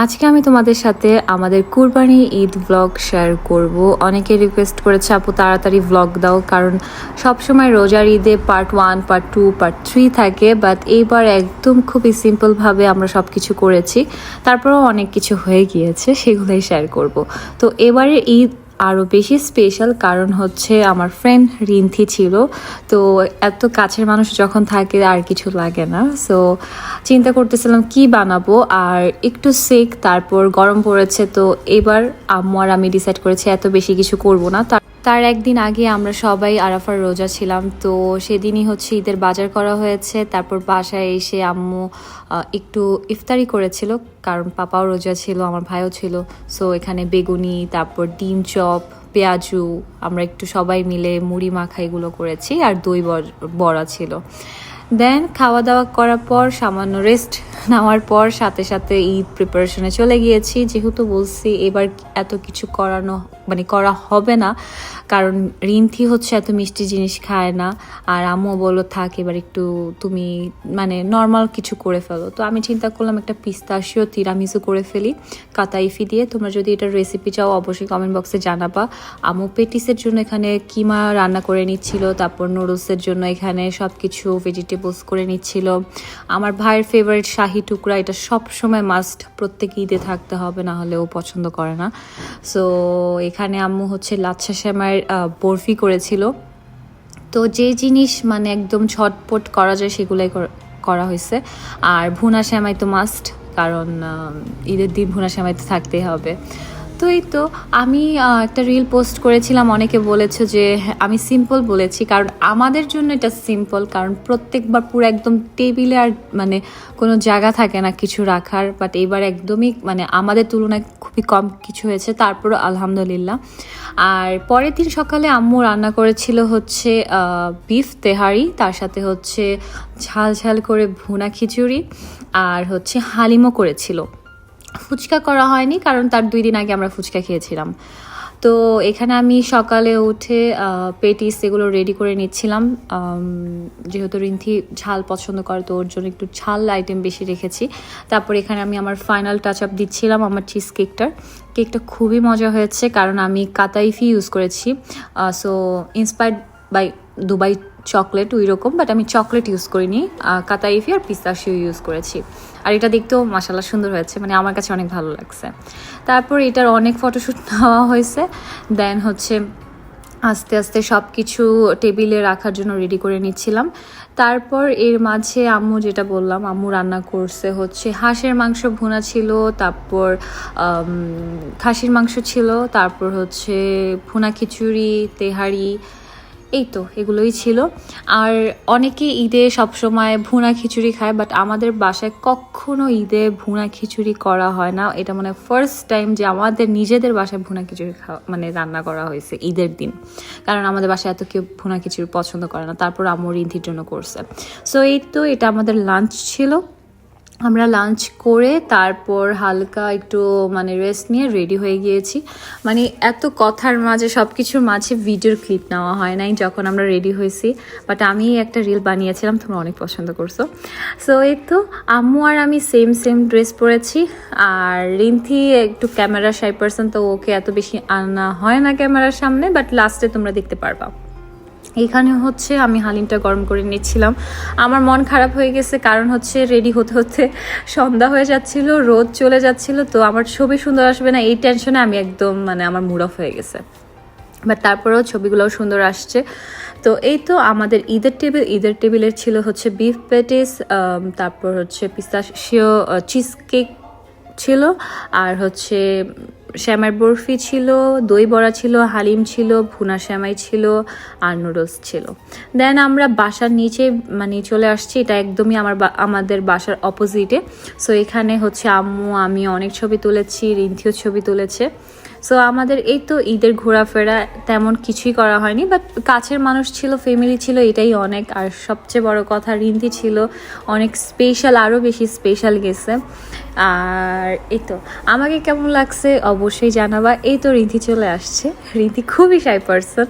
আজকে আমি তোমাদের সাথে আমাদের কুরবানি ঈদ ব্লগ শেয়ার করব। অনেকে রিকোয়েস্ট করেছে, আপু, তাড়াতাড়ি ব্লগ দাও। কারণ সবসময় রোজার ঈদে part one part two part three থাকে বাট এইবার একদম খুবই সিম্পলভাবে আমরা সব কিছু করেছি। তারপরেও অনেক কিছু হয়ে গিয়েছে, সেগুলোই শেয়ার করব। তো এবারে ঈদ আরও বেশি স্পেশাল কারণ হচ্ছে আমার ফ্রেন্ড রিন্থি ছিল। তো এত কাছের মানুষ যখন থাকে আর কিছু লাগে না। সো চিন্তা করতেছিলাম কি বানাবো? আর একটু সেক তারপর গরম পড়েছে, তো এবার আম্মু আর আমি ডিসাইড করেছি এত বেশি কিছু করব না। তার একদিন আগে আমরা সবাই আরাফার রোজা ছিলাম, তো সেদিনই হচ্ছে ঈদের বাজার করা হয়েছে। তারপর বাসায় এসে আম্মু একটু ইফতারি করেছিল, কারণ পাপাও রোজা ছিল, আমার ভাইও ছিল। সো এখানে বেগুনি, তারপর ডিম চপ, পেঁয়াজু, আমরা একটু সবাই মিলে মুড়ি মাখা এগুলো করেছি, আর দই বড়া ছিল। দেন খাওয়া দাওয়া করার পর সামান্য রেস্ট নেওয়ার পর সাথে সাথে ঈদ প্রিপারেশনে চলে গিয়েছি। যেহেতু বলছি এবার এত কিছু করানো মানে করা হবে না, কারণ রিন্থি হচ্ছে এত মিষ্টি জিনিস খায় না। আর আম্মু বলো থাক, এবার একটু তুমি মানে নর্মাল কিছু করে ফেলো। তো আমি চিন্তা করলাম একটা পিস্তাশিও তিরামিসু করে ফেলি, কাতাইফি দিয়ে। তোমরা যদি এটার রেসিপি চাও, অবশ্যই কমেন্ট বক্সে জানাবা। আম্মু পেটিসের জন্য এখানে কিমা রান্না করে নিচ্ছিল, তারপর নুডলসের জন্য এখানে সব কিছু ভেজিটেবলস করে নিচ্ছিল। আমার ভাইয়ের ফেভারিট শাহি টুকরা, এটা সব সময় মাস্ট প্রত্যেক ঈদে থাকতে হবে, না হলে ও পছন্দ করে না। সো এখানে আম্মু হচ্ছে লাচ্ছা শ্যামার বরফি করেছিল। তো যে জিনিস মানে একদম ছটপট করা যায়, সেগুলাই করা হয়েছে। আর ভুনা শ্যামাই তো মাস্ট কারণ ঈদের দিন ভুনা শ্যামাই তো থাকতেই হবে। তো এই তো আমি একটা রিল পোস্ট করেছিলাম অনেকে বলেছে যে হ্যাঁ, আমি সিম্পল বলেছি কারণ আমাদের জন্য এটা সিম্পল কারণ প্রত্যেকবার পুরো একদম টেবিলে আর মানে কোনো জায়গা থাকে না কিছু রাখার বাট এবার একদমই মানে আমাদের তুলনায় খুবই কম কিছু হয়েছে তারপরও আলহামদুলিল্লাহ। আর পরের দিন সকালে আম্মু রান্না করেছিল হচ্ছে বিফ তেহারি তার সাথে হচ্ছে ঝাল ঝাল করে ভুনা খিচুড়ি আর হচ্ছে হালিমও করেছিল। ফুচকা করা হয়নি, কারণ তার দুই দিন আগে আমরা ফুচকা খেয়েছিলাম। তো এখানে আমি সকালে উঠে পেটিস এগুলো রেডি করে নিচ্ছিলাম। যেহেতু রিন্থি ঝাল পছন্দ করে, তো ওর জন্য একটু ঝাল আইটেম বেশি রেখেছি। তারপর এখানে আমি আমার ফাইনাল টাচ আপ দিচ্ছিলাম আমার চিজ কেকটার কেকটা খুবই মজা হয়েছে, কারণ আমি কাতাইফি ইউজ করেছি। So inspired by Dubai chocolate ওই রকম বাট আমি চকলেট ইউজ করিনি। কাতাইফি আর পিস্তাশিও ইউজ করেছি। আর এটা দেখতেও মাসাল্লাহ সুন্দর হয়েছে মানে আমার কাছে অনেক ভালো লাগছে। তারপর এটার অনেক ফটোশ্যুট নেওয়া হয়েছে। দেন হচ্ছে আস্তে আস্তে সব কিছু টেবিলে রাখার জন্য রেডি করে নিচ্ছিলাম। তারপর এর মাঝে আম্মু যেটা বললাম, আম্মু রান্না করছে হচ্ছে হাঁসের মাংস ভুনা ছিল, তারপর খাসির মাংস ছিল, তারপর হচ্ছে ভুনা খিচুড়ি, তেহারি এই তো, এগুলোই ছিল। আর অনেকে ঈদে সবসময় ভুনা খিচুড়ি খায় বাট আমাদের বাসায় কখনো ঈদে ভুনা খিচুড়ি করা হয় না। এটা মানে ফার্স্ট টাইম যে আমাদের নিজেদের বাসায় ভুনা খিচুড়ি খাওয়া মানে রান্না করা হয়েছে ঈদের দিন। কারণ আমাদের বাসায় এত কেউ ভুনা খিচুড়ি পছন্দ করে না। তারপর আম্মু রিন্থির জন্য করছে। সো এই তো এটা আমাদের লাঞ্চ ছিল। আমরা লাঞ্চ করে তারপর হালকা একটু মানে রেস্ট নিয়ে রেডি হয়ে গিয়েছি। মানে এত কথার মাঝে সব কিছুর মাঝে ভিডিওর ক্লিপ নেওয়া হয় নাই যখন আমরা রেডি হয়েছি। বাট আমি একটা রিল বানিয়েছিলাম, তোমরা অনেক পছন্দ করছ। সো এই তো আম্মু আর আমি সেম সেম ড্রেস পরেছি। আর রিন্থি একটু ক্যামেরা সাই পার্সন তো ওকে এত বেশি আনা হয় না ক্যামেরার সামনে বাট লাস্টে তোমরা দেখতে পারবা। এখানে হচ্ছে আমি হালিমটা গরম করে নিচ্ছিলাম। আমার মন খারাপ হয়ে গেছে, কারণ হচ্ছে রেডি হতে হতে সন্ধ্যা হয়ে যাচ্ছিল, রোদ চলে যাচ্ছিল, তো আমার ছবি সুন্দর আসবে না, এই টেনশনে আমি একদম মানে আমার মুড অফ হয়ে গেছে। বাট তারপরেও ছবিগুলোও সুন্দর আসছে। তো এই তো আমাদের ঈদের টেবিল ঈদের টেবিলের ছিল হচ্ছে বিফ প্যাটিস তারপর হচ্ছে পিস্তাশিও চিজ কেক ছিল, আর হচ্ছে শ্যামাই বরফি ছিল, দই বড়া ছিল, হালিম ছিল, ভুনা শ্যামাই ছিল, আর নুডলস ছিল। দেন আমরা বাসার নিচে মানে চলে আসছি, এটা একদমই আমার আমাদের বাসার অপোজিটে সো এখানে হচ্ছে আম্মু, আমি অনেক ছবি তুলেছি রিন্থিও ছবি তুলেছে। সো আমাদের এই তো ঈদের ঘোরাফেরা, তেমন কিছুই করা হয়নি বাট কাছের মানুষ ছিল ফ্যামিলি ছিল, এটাই অনেক। আর সবচেয়ে বড় কথা, রিন্তি ছিল, অনেক স্পেশাল আরও বেশি স্পেশাল গেছে। আর এই তো, আমাকে কেমন লাগছে অবশ্যই জানাবা। এই তো রিন্তি চলে আসছে। রিন্তি খুবই সাই পারসন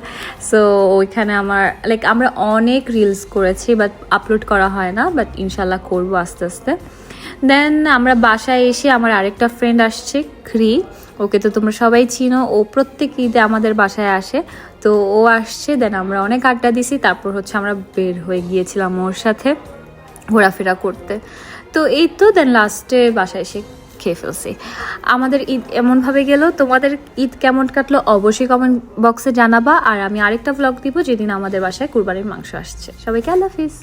সো ওইখানে আমার লাইক আমরা অনেক রিলস করেছি বাট আপলোড করা হয় না বাট ইনশাল্লাহ করব আস্তে আস্তে। দেন আমরা বাসায় এসে আমার আরেকটা ফ্রেন্ড আসছে খ্রি ওকে তো তোমরা সবাই চিনো, ও প্রত্যেক ঈদে আমাদের বাসায় আসে। তো ও আসছে দেন আমরা অনেক আড্ডা দিছি, তারপর হচ্ছে আমরা বের হয়ে গিয়েছিলাম ওর সাথে ঘোরাফেরা করতে। তো এই তো দেন লাস্টে বাসায় এসে খেয়ে ফেলছি। আমাদের ঈদ এমনভাবে গেল, তোমাদের ঈদ কেমন কাটলো অবশ্যই কমেন্ট বক্সে জানাবা। আর আমি আরেকটা ব্লগ দিব যেদিন আমাদের বাসায় কুরবানির মাংস আসছে। সবাইকে আল্লাহ হাফিজ।